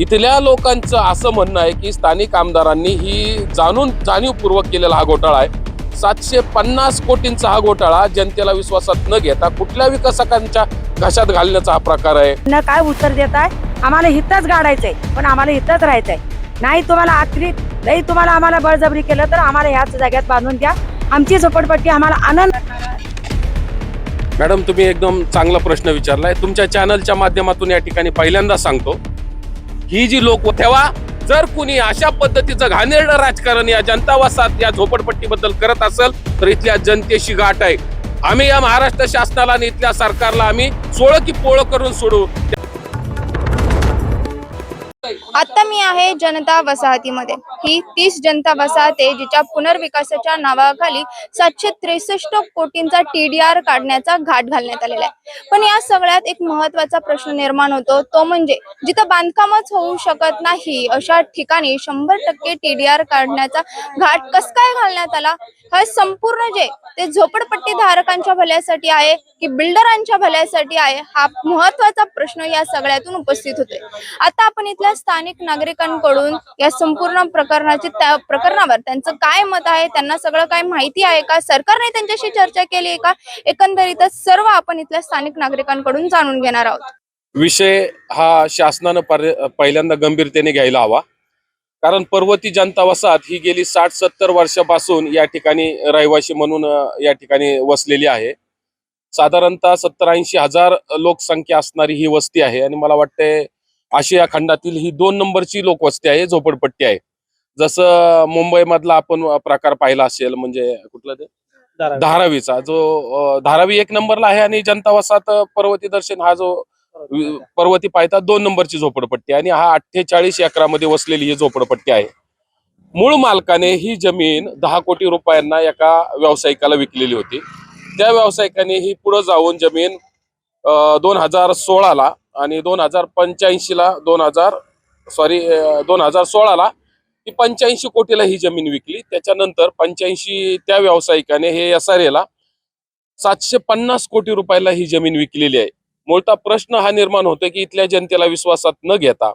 इथल्या लोकांचं असं म्हणणं आहे की स्थानिक आमदारांनी ही जाणून जाणीवपूर्वक केलेला हा घोटाळा आहे. सातशे पन्नास कोटींचा हा घोटाळा जनतेला विश्वासात न घेता कुठल्या विकासकांच्या घशात घालण्याचा हा प्रकार आहे. न काय उत्तर देत आहे? आम्हाला हिथंच गाडायचंय पण आम्हाला हिथंच राहायचंय. नाही तुम्हाला आखरी नाही तुम्हाला आम्हाला बळजबरी केलं तर आम्हाला ह्याच जाग्यात बांधून द्या. आमची झोपडपट्टी आम्हाला आनंद मॅडम तुम्ही एकदम चांगला प्रश्न विचारलाय. तुमच्या चॅनलच्या माध्यमातून या ठिकाणी पहिल्यांदा सांगतो ही जी लोक ठेवा जर कुणी अशा पद्धतीचं घाणेरडं राजकारण या जनतावासात या झोपडपट्टीबद्दल करत असेल तर इथल्या जनतेशी गाठ आहे. आम्ही या महाराष्ट्र शासनाला आणि इथल्या सरकारला आम्ही सोळं की पोळं करून सोडू. आता मी आहे जनता वसाहतीमध्ये. ही तीस जनता वसाहत आहे जिच्या पुनर्विकासाच्या नावाखाली सातशे त्रेसष्ट कोटींचा टीडीआर काढण्याचा घाट घालण्यात आलेला आहे. पण या सगळ्यात एक महत्त्वाचा प्रश्न निर्माण होतो तो म्हणजे जिथं बांधकामच होऊ शकत नाही अशा ठिकाणी शंभर टक्के टीडीआर काढण्याचा घाट कस काय घालण्यात आला? हा संपूर्ण जे ते झोपडपट्टी धारकांच्या भल्यासाठी आहे की बिल्डरांच्या भल्यासाठी आहे हा महत्त्वाचा प्रश्न या सगळ्यातून उपस्थित होतोय. आता आपण इथल्या स्थानिक नागरिक नागरिकांकडून या संपूर्ण प्रकरणाची त्या प्रकरणावर त्यांचं काय मत आहे त्यांना सगळं काय माहिती आहे का? सरकारने त्यांच्याशी चर्चा केली आहे का? एकंदरीतच सर्व आपण इथल्या स्थानिक नागरिकांकडून जाणून घेणार आहोत. विषय हा शासनानं पहिल्यांदा गंभीरतेने घ्यायला हवा. कारण पर्वती जनता वसाहत ही गेली साठ सत्तर वर्षापासून या ठिकाणी रहिवासी म्हणून या ठिकाणी वसलेली आहे. साधारणतः सत्तर ऐंशी हजार लोकसंख्या असणारी ही वस्ती आहे आणि मला वाटते आशिया खंडातील ही दोन नंबरची लोकवस्ती आहे झोपडपट्टी आहे. जसं मुंबईमधला आपण प्रकार पाहिला असेल म्हणजे कुठलं ते? धारावीचा जो धारावी एक नंबरला आहे आणि जनता वसाहत पर्वती दर्शन हा जो पर्वती पायथा दोन नंबरची झोपडपट्टी आणि हा अठ्ठेचाळीस एकरामध्ये वसलेली ही झोपडपट्टी आहे. मूळ मालकाने ही जमीन दहा कोटी रुपयांना एका व्यावसायिकाला विकलेली होती. त्या व्यावसायिकाने ही पुढे जाऊन जमीन दोन हजार सोळाला आणि दोन हजार पंच्याऐंशीला दोन हजार सॉरी दोन हजार सोळाला ती पंच्याऐंशी कोटीला ही जमीन विकली. त्याच्यानंतर पंच्याऐंशी त्या व्यावसायिकाने हे एस आर एला सातशे पन्नास कोटी रुपयाला ही जमीन विकलेली आहे. मूळतः प्रश्न हा निर्माण होतो की इथल्या जनतेला विश्वासात न घेता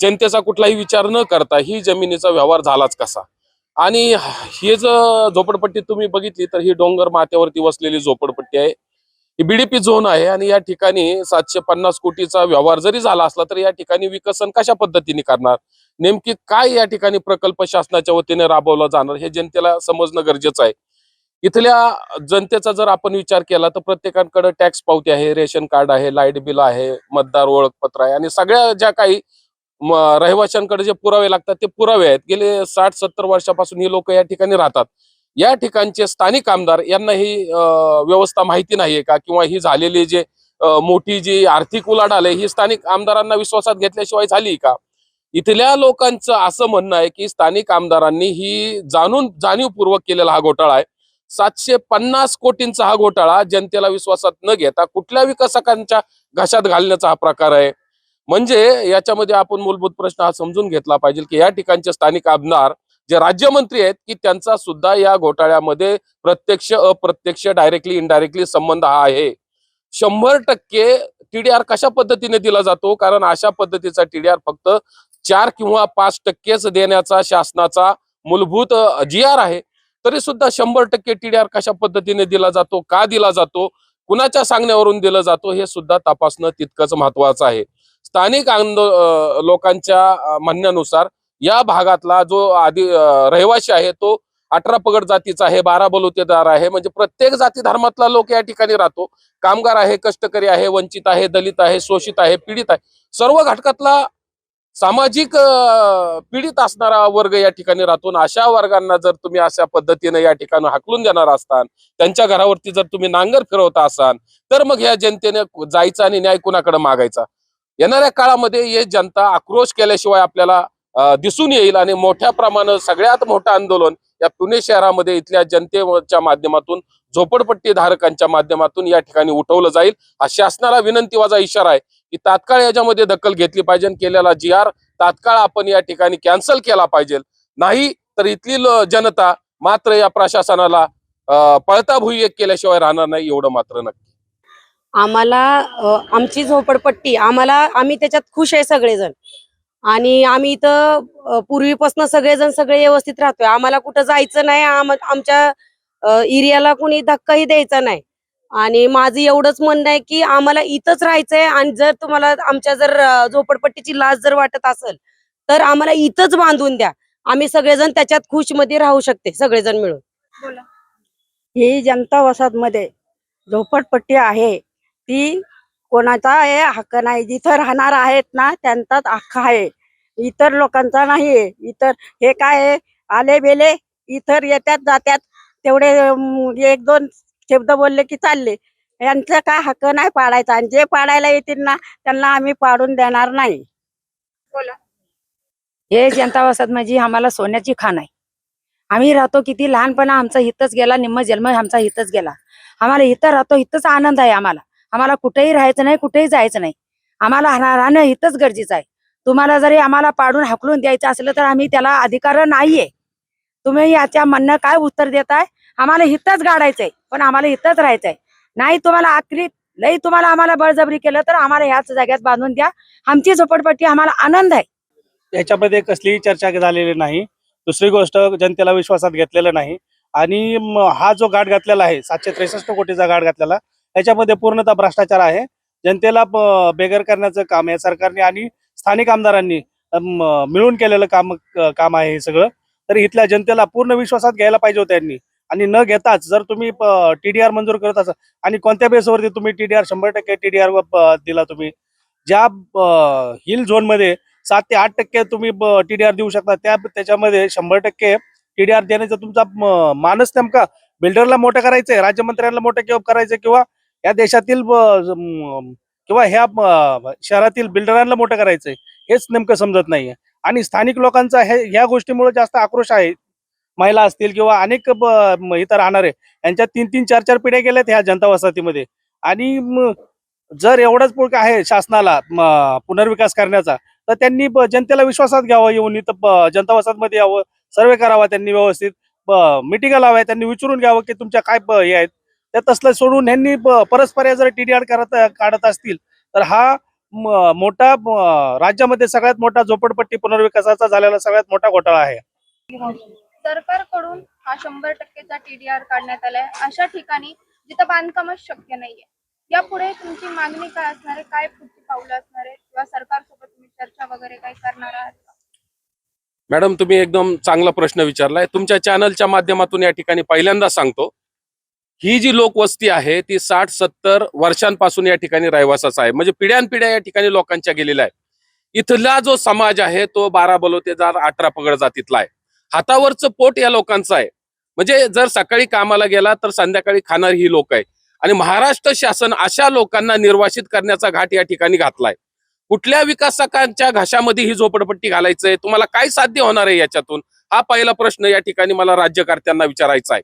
जनतेचा कुठलाही विचार न करता ही जमिनीचा व्यवहार झालाच कसा? आणि हे जर झोपडपट्टी तुम्ही बघितली तर ही डोंगर माथ्यावरती वसलेली झोपडपट्टी आहे. ही बीडीपी झोन आहे आणि या ठिकाणी सातशे पन्नास कोटीचा व्यवहार जरी झाला असला तरी या ठिकाणी विकसन कशा पद्धतीने करणार? नेमकी काय या ठिकाणी प्रकल्प शासनाच्या वतीने राबवला जाणार हे जनतेला समजणं गरजेचं आहे. इथल्या जनतेचा जर आपण विचार केला तर प्रत्येकाकडे टॅक्स पावती आहे रेशन कार्ड आहे लाइट बिल आहे मतदार ओळखपत्र आहे आणि सगळ्या ज्या काही रहिवाशांकडे जे पुरावे लागतात ते पुरावे आहेत. गेले साठ सत्तर वर्षापासून ही लोक या ठिकाणी राहतात. या ठिकाणचे स्थानिक आमदार यांना ही व्यवस्था माहिती नाहीये का? किंवा ही झालेली जे मोठी जी आर्थिक उलाढाल आहे ही स्थानिक आमदारांना विश्वासात घेतल्याशिवाय झाली का? इथल्या लोकांचं असं म्हणणं आहे की स्थानिक आमदारांनी ही जाणून जाणीवपूर्वक केलेला हा घोटाळा आहे. सातशे पन्नास कोटींचा हा घोटाळा जनतेला विश्वासात न घेता कुठल्या विकासकांच्या घशात घालण्याचा हा प्रकार आहे. म्हणजे याच्यामध्ये आपण मूलभूत प्रश्न हा समजून घेतला पाहिजे की या ठिकाणचे स्थानिक आमदार जे राज्यमंत्री आहेत की त्यांचा सुद्धा या घोटाळ्यामध्ये प्रत्यक्ष अप्रत्यक्ष डायरेक्टली इनडायरेक्टली संबंध हा आहे. शंभर टक्के टीडीआर कशा पद्धतीने दिला जातो? कारण अशा पद्धतीचा टीडीआर फक्त चार किंवा पाच टक्केच देण्याचा शासनाचा मूलभूत जी आर आहे. तरी सुद्धा शंभर टक्के टीडीआर कशा पद्धतीने दिला जातो? का दिला जातो? कुणाच्या सांगण्यावरून दिलं जातो? हे सुद्धा तपासणं तितकंच महत्वाचं आहे. स्थानिक आंदो लोकांच्या म्हणण्यानुसार या भागातला जो आधी रहिवासी आहे तो अठरा पगड जातीचा आहे बारा बलुतेदार आहे. म्हणजे प्रत्येक जाती धर्मातला लोक या ठिकाणी राहतो. कामगार आहे कष्टकरी आहे वंचित आहे दलित आहे शोषित आहे पीडित आहे. सर्व घटकातला सामाजिक पीडित असणारा वर्ग या ठिकाणी राहतो. आणि अशा वर्गांना जर तुम्ही अशा पद्धतीने या ठिकाणी हाकलून देणार असताल त्यांच्या घरावरती जर तुम्ही नांगर फिरवता असाल तर मग या जनतेने जायचा आणि न्याय कुणाकडे मागायचा? येणाऱ्या काळामध्ये हे जनता आक्रोश केल्याशिवाय आपल्याला दिसून येईल आणि मोठ्या प्रमाणात सगळ्यात मोठं आंदोलन या पुणे शहरामध्ये इथल्या जनतेच्या माध्यमातून झोपडपट्टी धारकांच्या माध्यमातून या ठिकाणी उठवलं जाईल. हा शासनाला विनंतीवाजा इशारा आहे की तात्काळ याच्यामध्ये दखल घेतली पाहिजे केलेला जी आर तात्काळ आपण या ठिकाणी कॅन्सल केला पाहिजे. नाही तर इथली जनता मात्र या प्रशासनाला पळता भुई केल्याशिवाय राहणार नाही एवढं मात्र नक्की. आम्हाला आमची झोपडपट्टी आम्हाला आम्ही त्याच्यात खुश आहे सगळेजण. आणि आम्ही इथं पूर्वीपासून सगळेजण सगळे व्यवस्थित राहतोय. आम्हाला कुठं जायचं नाही आमच्या एरियाला कोणी धक्काही द्यायचा नाही. आणि माझं एवढंच म्हणणं आहे की आम्हाला इथंच राहायचंय आणि जर तुम्हाला आमच्या जर झोपडपट्टीची लाज जर वाटत असेल तर आम्हाला इथंच बांधून द्या. आम्ही सगळेजण त्याच्यात खुशमध्ये राहू शकते सगळेजण मिळून. ही जनता वसाहत मध्ये झोपडपट्टी आहे ती कोणाचा आहे हक्क नाही. जिथं राहणार आहेत ना त्यांचाच हक्क आहे. इतर लोकांचा नाही इतर हे काय आहे? आले बेले इतर येतात जातात तेवढे एक दोन शब्द बोलले की चालले. यांचा काय हक्क नाही पाडायचा. आणि जे पाडायला येतील ना त्यांना आम्ही पाडून देणार नाही. बोला. हे जनता वसाहत म्हणजे आम्हाला सोन्याची खाण आहे. आम्ही राहतो किती लहानपणा आमचा हितच गेला निम्म जन्म आमचा हितच गेला. आम्हाला इथं राहतो इथंच आनंद आहे आम्हाला. आम्हाला कुठेही राहायचं नाही कुठेही जायचं नाही. आम्हाला राहणं राहणं इथंच गरजेचं आहे. तुम्हाला जरी आम्हाला पाडून हाकलून द्यायचं असलं तर आम्ही त्याला अधिकार नाहीये. तुम्ही याच्या म्हणणं काय उत्तर देताय? आम्हाला इथंच गाडायचंय पण आम्हाला इथंच राहायचंय. नाही तुम्हाला आखरी लई तुम्हाला आम्हाला बळजबरी केलं तर आम्हाला ह्याच जाग्यात बांधून द्या. आमची झोपडपट्टी आम्हाला आनंद आहे. याच्यामध्ये कसलीही चर्चा झालेली नाही. दुसरी गोष्ट जनतेला विश्वासात घेतलेलं नाही. आणि हा जो गाठ घातलेला आहे सातशे त्रेसष्ट कोटीचा गाठ घातलेला याच्यामध्ये पूर्णतः भ्रष्टाचार आहे. जनतेला बेगर बेघर करण्याचं काम आहे. सरकारने आणि स्थानिक आमदारांनी मिळून केलेलं काम काम आहे हे सगळं. तर इथल्या जनतेला पूर्ण विश्वासात घ्यायला पाहिजे होतं यांनी. आणि न घेताच जर तुम्ही टीडीआर मंजूर करत असाल आणि कोणत्या बेसवरती तुम्ही टीडीआर शंभर टक्के टीडीआर दिला तुम्ही ज्या हिल झोनमध्ये सात ते आठ टक्के तुम्ही टीडीआर देऊ शकता त्या त्याच्यामध्ये शंभर टक्के टीडीआर देण्याचा तुमचा मानस नेमका बिल्डरला मोठं करायचंय राज्यमंत्र्यांना मोठं किंवा करायचं किंवा या देशातील किंवा ह्या शहरातील बिल्डरांना मोठं करायचंय हेच नेमकं समजत नाहीये. आणि स्थानिक लोकांचा हे ह्या गोष्टीमुळे जास्त आक्रोश आहे. महिला असतील किंवा अनेक इथं राहणारे यांच्या तीन तीन चार चार पिढ्या गेल्यात ह्या जनता वसाहतीमध्ये. आणि जर एवढंच पुळक आहे शासनाला पुनर्विकास करण्याचा तर त्यांनी जनतेला विश्वासात घ्यावं येऊन इथं जनता वसाहतमध्ये यावं सर्वे करावा त्यांनी व्यवस्थित मिटिंगा लावाय त्यांनी विचारून घ्यावं की तुमच्या काय हे आहेत. त्या तसलं सोडून यांनी परस्पर जर टीडीआर करत काढत असतील तर हा म- मोठा राज्यामध्ये सगळ्यात मोठा झोपडपट्टी पुनर्विकासाचा झालेला सगळ्यात मोठा घोटाळा आहे. सरकारकडून हा शंभर टक्केचा टीडीआर काढण्यात आलाय. अशा ठिकाणी जिथं बांधकामच शक्य नाहीये यापुढे तुमची मागणी काय असणार आहे? काय पुढची पावलं असणार आहे किंवा सरकारसोबत तुम्ही चर्चा वगैरे काय करणार आहात का? मॅडम तुम्ही एकदम चांगला प्रश्न विचारलाय. तुमच्या चॅनलच्या माध्यमातून या ठिकाणी पहिल्यांदा सांगतो. ही जी लोकवस्ती आहे ती साठ सत्तर वर्षांपासून या ठिकाणी रहिवासाच आहे. म्हणजे पिढ्यानपिढ्या या ठिकाणी लोकांच्या गेलेल्या आहे इथला जो समाज आहे तो बारा बलोतेदार अठरा पगड जातीतला आहे. हातावरचं पोट या लोकांचं आहे. म्हणजे जर सकाळी कामाला गेला तर संध्याकाळी खाणार ही लोक आहे आणि महाराष्ट्र शासन अशा लोकांना निर्वासित करण्याचा घाट या ठिकाणी घातलाय. कुठल्या विकासकांच्या घशामध्ये ही झोपडपट्टी घालायचंय? तुम्हाला काय साध्य होणार आहे याच्यातून? हा पहिला प्रश्न या ठिकाणी मला राज्यकर्त्यांना विचारायचा आहे.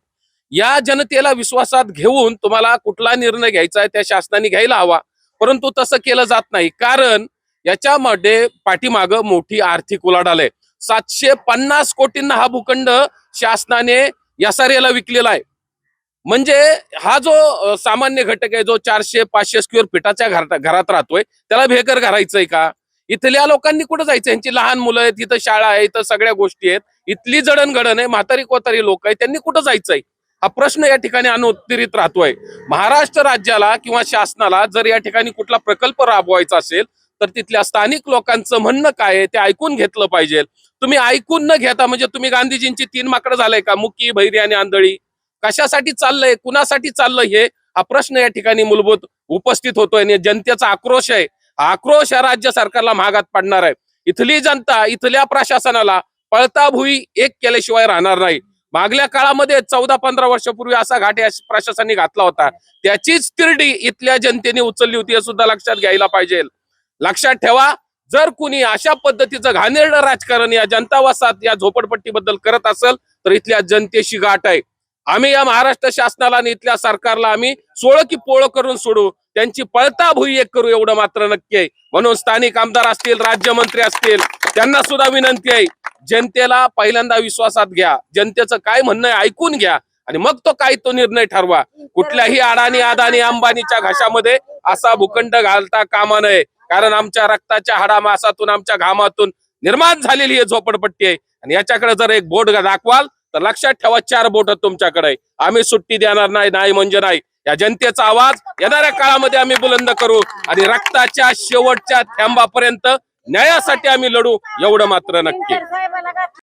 या जनतेला विश्वासात घेऊन तुम्हाला कुठला निर्णय घ्यायचा आहे त्या शासनाने घ्यायला हवा. परंतु तसं केलं जात नाही. कारण याच्यामध्ये पाठीमाग मोठी आर्थिक उलाढाल आहे. सातशे पन्नास कोटींना हा भूखंड शासनाने यासारेला विकलेला आहे. म्हणजे हा जो सामान्य घटक आहे जो चारशे पाचशे स्क्वेअर फिटाच्या घरात घरात राहतोय त्याला भेकर घालायचंय का? इथल्या लोकांनी कुठं जायचं यांची लहान मुलं आहेत इथं शाळा आहे इथं सगळ्या गोष्टी आहेत. इथली जडणघडण आहे म्हातारी कोतारी लोक आहेत त्यांनी कुठं जायचंय? हा प्रश्न या ठिकाणी अनुत्तरित राहतोय. महाराष्ट्र राज्याला किंवा शासनाला जर या ठिकाणी कुठला प्रकल्प राबवायचा असेल तर तिथल्या स्थानिक लोकांचं म्हणणं काय आहे ते ऐकून घेतलं पाहिजे. तुम्ही ऐकून न घेता म्हणजे तुम्ही गांधीजींची तीन माकडं झालंय का? मुकी भैरी आणि आंधळी. कशासाठी चाललंय? कुणासाठी चाललंय हे? हा प्रश्न या ठिकाणी मूलभूत उपस्थित होतोय आणि जनतेचा आक्रोश आहे. आक्रोश हा राज्य सरकारला महागात पडणार आहे. इथली जनता इथल्या प्रशासनाला पळताभुई एक केल्याशिवाय राहणार नाही. मागल्या काळामध्ये चौदा पंधरा वर्षापूर्वी असा घाट या प्रशासनाने घातला होता. त्याचीच तिरडी इथल्या जनतेने उचलली होती हे सुद्धा लक्षात घ्यायला पाहिजे. लक्षात ठेवा जर कुणी अशा पद्धतीचं घाणेरडं राजकारण या जनता या झोपडपट्टीबद्दल करत असेल तर इथल्या जनतेशी गाठ आहे. आम्ही या महाराष्ट्र शासनाला आणि इथल्या सरकारला आम्ही सोळ की पोळं करून सोडू. त्यांची पळता भुई एक करू एवढं मात्र नक्की आहे. म्हणून स्थानिक आमदार असतील राज्यमंत्री असतील त्यांना सुद्धा विनंती आहे. जनतेला पहिल्यांदा विश्वासात घ्या. जनतेचं काय म्हणणं ऐकून घ्या. आणि मग तो काय तो निर्णय ठरवा. कुठल्याही अडाणी अदानी अंबानीच्या घशामध्ये असा भूखंड घालता कामा नये. कारण आमच्या रक्ताच्या हाडामासातून आमच्या घामातून निर्माण झालेली ही झोपडपट्टी आहे. आणि याच्याकडे जर एक बोट दाखवाल तर लक्षात ठेवा चार बोट तुमच्याकडे आम्ही सुट्टी देणार नाही नाही म्हणजे नाही. या जनतेचा आवाज येणाऱ्या काळामध्ये आम्ही बुलंद करू. आणि रक्ताच्या शेवटच्या थांबापर्यंत न्यायासाठी आम्ही लढू एवढं मात्र नक्की.